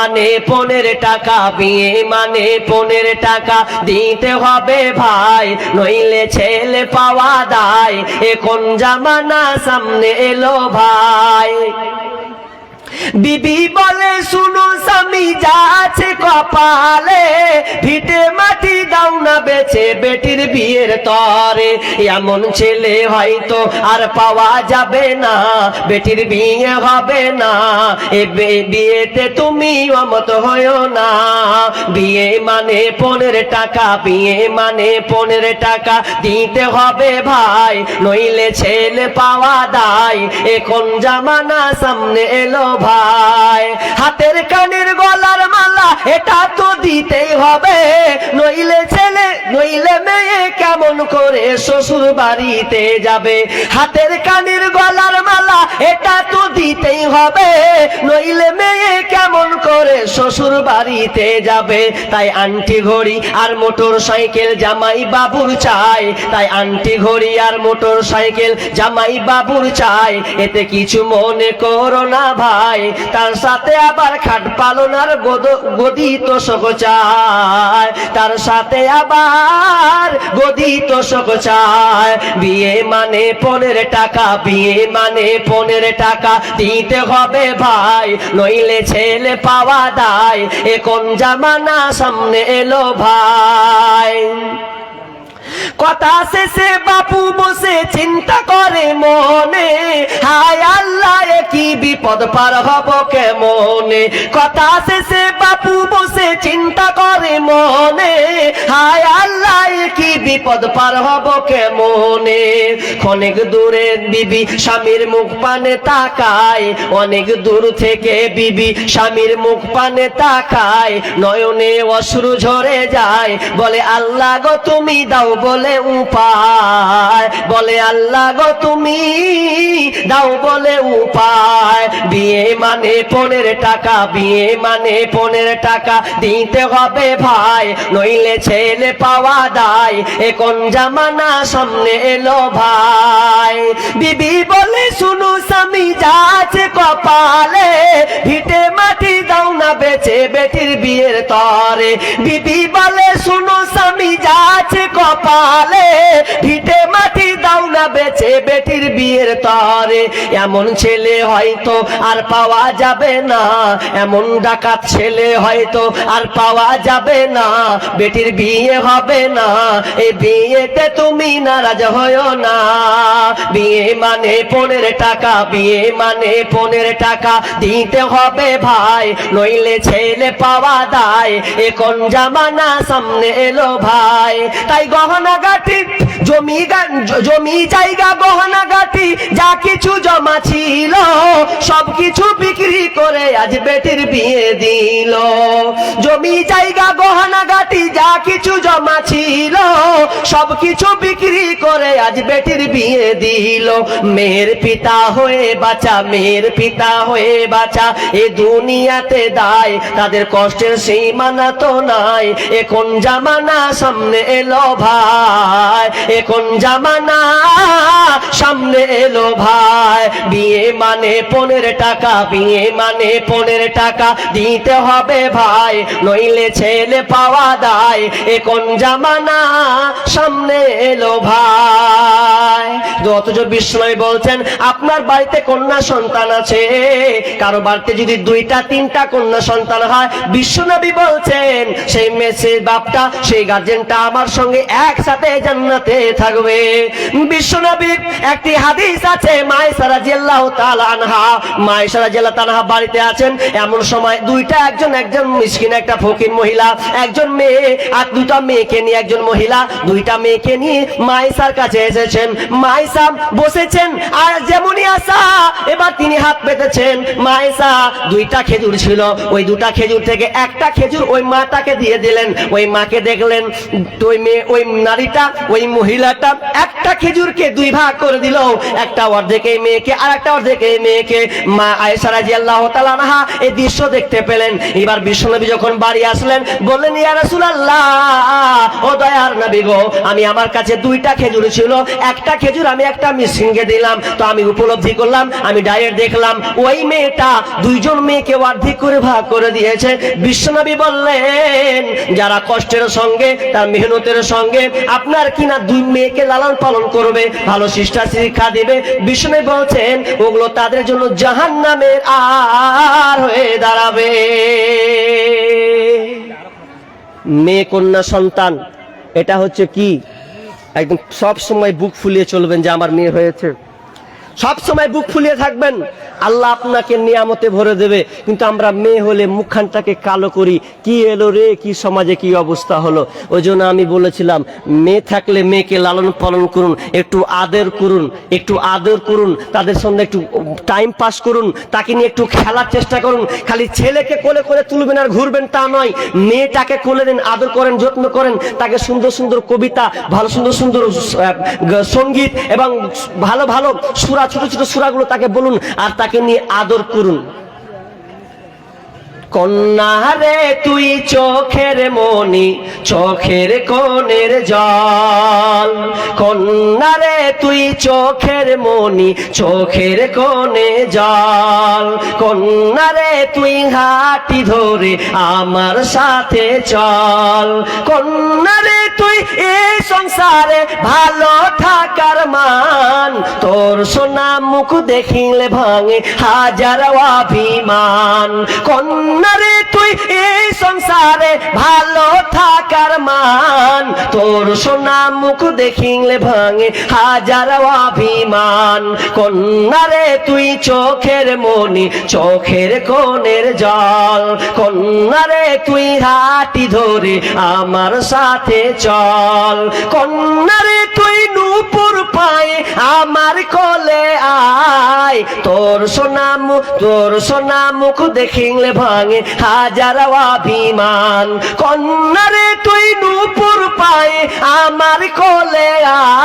মানে পনেরো টাকা, বিয়ে মানে পনেরো টাকা। দিতে হবে ভাই, নইলে ছেলে পাওয়া দায়। এখন জামানা সামনে এলো ভাই। বিবি বলে, শুনো স্বামী, যা আছে কপালে, ভিটে মাটি দাও না বেছে বেটির বিয়ের তরে। এমন ছেলে হয়তো আর পাওয়া যাবে না, বেটির বিয়ে হবে না। এ বিয়েতে তুমি অমত হয়েও না। বিয়ে মানে পনেরো টাকা, বিয়ে মানে পনেরো টাকা দিতে হবে ভাই, নইলে ছেলে পাওয়া দায়। এখন জামানা সামনে এলো ভাই। হাতের কানের গলার মালা এটা তো দিতেই হবে। নইলে ছেলে নইলে মেয়ে কেমন করে শ্বশুর বাড়িতে যাবে? হাতের কানের গলার মালা এটা তো দিতেই হবে। নইলে মেয়ে কেমন করে শ্বশুর বাড়িতে যাবে? তাই আন্টি ঘড়ি আর মোটর সাইকেল জামাই বাবুর চাই। তাই আন্টি ঘড়ি আর মোটর সাইকেল জামাই বাবুর চাই। এতে কিছু মনে করো না ভাই, তার সাথে আবার খাট পালনার গদি তোষক চায় তার সাথে আবার গদি তোষক চায়। বিয়ে মানে পনেরো টাকা, বিয়ে মানে পনেরো টাকা। দিতে হবে ভাই, নইলে ছেলে পাওয়া দায়। এখন জামানা সামনে এলো ভাই? কথা শেষে বাপু বসে চিন্তা করে মনে। বিপদ পার হব কেমনে? কথা শেষে বাপু বসে চিন্তা করে মনে। হায় আল্লাহ কি বিপদ পার হব কেমনে? অনেক দূরে বিবি স্বামীর মুখ পানে তাকায়। অনেক দূর থেকে বিবি স্বামীর মুখ পানে তাকায়। নয়নে অশ্রু ঝরে যায়। বলে, আল্লাহ গো, তুমি দাও বলে উপায়। বলে, আল্লাহ গো, তুমি দাও বলে উপায়। বিয়ে মানে পনেরো টাকা, বিয়ে মানে পনেরো টাকা দিতে হবে ভাই, নইলে ছেলে পাওয়া দায়। এখন জামানা সামনে এলো ভাই? বিবি বলে, শুনু স্বামী যা আছে কপালে, ভিটে মাটি দাও না বেচে বেটির বিয়ের তরে। বিবি বলে, শুনো স্বামী যা আছে কপালে, ভিটে দাও বেটির বিয়ের তরে। এমন ছেলে হয়তো আর পাওয়া যাবে না। এমন ডাকাত ছেলে হয়তো আর পাওয়া যাবে না। বেটির বিয়ে হবে না। এই বিয়েতে তুমি নারাজ হয়েও না। বিয়ে মানে পনেরো টাকা, বিয়ে মানে পনেরো টাকা দিতে হবে ভাই। নইলে ছেলে পাওয়া দায়। এখন জামানা সামনে এলো ভাই। তাই গহনা গাটি জমি জমি জায়গা, গহনা গাটি যা কিছু জমা ছিল সব কিছু বিক্রি করে আজ বেটির বিয়ে দিল। জমি জায়গা, গহনা গাটি যা কিছু জমা ছিল সব কিছু বিক্রি করে আজ বেটির বিয়ে দিল। মেয়ের পিতা হয়ে বাঁচা, মেয়ের পিতা হয়ে বাঁচা, এ দুনিয়াতে দায়, তাদের কষ্টের সীমানা তো নাই, এখন জামানা সামনে এলো ভাই এখন জামানা, সামনে এলো ভাই। বিয়ে মানে পনেরো টাকা, বিয়ে মানে পনেরো টাকা দিতে হবে ভাই। নইলে ছেলে পাওয়া দায়। এখন জামানা, সামনে এলো ভাই। অথচ বিস্ময় বলছেন, আপনার বাড়িতে কন্যা সন্তান আছে। কারও বাড়িতে যদি দুইটা, তিনটা কন্যা সন্তান হয়, বিশ্বনবী বলছেন, সেই মেসে বাপটা, সেই গার্জেনটা আমার সঙ্গে একসাথে জান্নাতে থাকবে। বিশ্বনবীর একটি হাদিস আছে বাড়িতে আছেন, এমন সময় দুইটা একজন একজন মিসকিন, একটা ফকির মহিলা, একজন মেয়ে আর মেয়েকে নিয়ে একজন মহিলা, দুইটা মেয়েকে নিয়ে কাছে এসেছেন। বসেছেন, আর যেমনই আসা, এবার তিনি হাত পেতেছেন। মাইসা দুইটা খেজুর ছিল, ওই দুটা খেজুর থেকে একটা খেজুর ওই মাটাকে দিয়ে দিলেন। ওই মাকে দেখলেন, ওই মেয়ে, ওই নারীটা, ওই মহিলাটা একটা খেজুরকে দুই ভাগ করে দিল। একটা অর্ধেক মেয়েকে আর একটা অর্ধেক মেয়েকে। মা আয়েশা রাদিয়াল্লাহু তাআলা আনহা এই দৃশ্য দেখতে পেলেন। এবার বিশ্বনবী যখন বাড়ি আসলেন, বললেন, ইয়া রাসূলুল্লাহ, ও দয়ার নবী গো, আমি আমার কাছে দুইটা খেজুর ছিল। একটা খেজুর আমি একটা মিসকিনকে দিলাম। তো আমি উপলব্ধি করলাম, আমি ডায়ের দেখলাম, ওই মেয়েটা দুইজন মেয়েকে অর্ধেক করে ভাগ করে দিয়েছে। বিশ্বনবী বললেন, যারা কষ্টের সঙ্গে, তার মেহনতের সঙ্গে, আপনার কিনা দুই মেয়েকে লালন পালন করবে, ভালো শিষ্টা শিক্ষা দিবে। বিষ্ণু বলছেন, ওগুলো তাদের জন্য জাহান নামের আর হয়ে দাঁড়াবে। মেয়ে কন্যা সন্তান, এটা হচ্ছে কি? একদম সব সময় বুক ফুলিয়ে চলবেন যে আমার মেয়ে হয়েছে। সব সময় বুক ফুলিয়ে থাকবেন। আল্লাহ আপনাকে নিয়ামতে ভরে দেবে, কিন্তু আমরা মেয়ে হলে মুখখানটাকে কালো করি। কি এলো রে? কি সমাজে কি অবস্থা হলো? ওই জন্য আমি বলেছিলাম, মেয়ে থাকলে মেয়েকে লালন পালন করুন, একটু আদর করুন, একটু আদর করুন, তাদের সঙ্গে একটু টাইম পাস করুন, তাকে নিয়ে একটু খেলার চেষ্টা করুন, খালি ছেলেকে কোলে করে তুলবেন আর ঘুরবেন তা নয়। মেয়েটাকে কোলে দিন, আদর করেন, যত্ন করেন, তাকে সুন্দর সুন্দর কবিতা, ভালো সুন্দর সুন্দর সংগীত এবং ভালো ভালো সুরা, ছোট ছোট সুরাগুলো তাকে বলুন, আর তাকে নিয়ে আদর করুন। কন্যা রে, তুই চোখের মনি চোখের কোণের জল। কন্যা রে, তুই চোখের মনি চোখের কোণে জল। কন্যা রে, তুই হাঁটি ধরে আমার সাথে চল। কন্যা রে, তুই এই সংসারে ভালো থাকার মান। তোর সোনা মুখ দেখিলে ভাঙে হাজার অভিমান। কন্যা রে তুই এই সংসারে ভালো থাকার মান। তোর সোনা মুখ দেখিলে ভাঙে হাজার অভিমান। কন্যা রে তুই চোখের মনি চোখের কোণের জল। কন্যা রে তুই হাঁটি ধরে আমার সাথে চল। কন্যা রে তুই নূপুর আমার কোলে আয়। তোর সোনাম তোর সোনামুখ দেখিলে ভাঙে হাজার অভিমান। কন্যারে, তুই নূপুর পায়ে আমার কোলে আয়।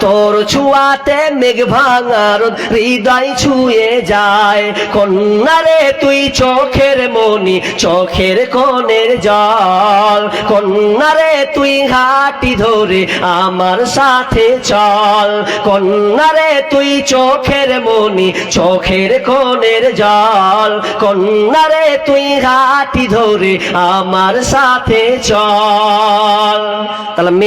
তোর ছুয়াতে মেঘ ভাঙার হৃদয় ছুঁয়ে যায়। কন্যা রে তুই চোখের মনি, চোখের কোণের জল। কন্যা রে তুই হাঁটি ধরে আমার সাথে চল। কন্যা রে তুই চোখের মনি, চোখের কোণের জল। কন্যা রে তুই হাঁটি ধরে আমার সাথে চল। তাহলে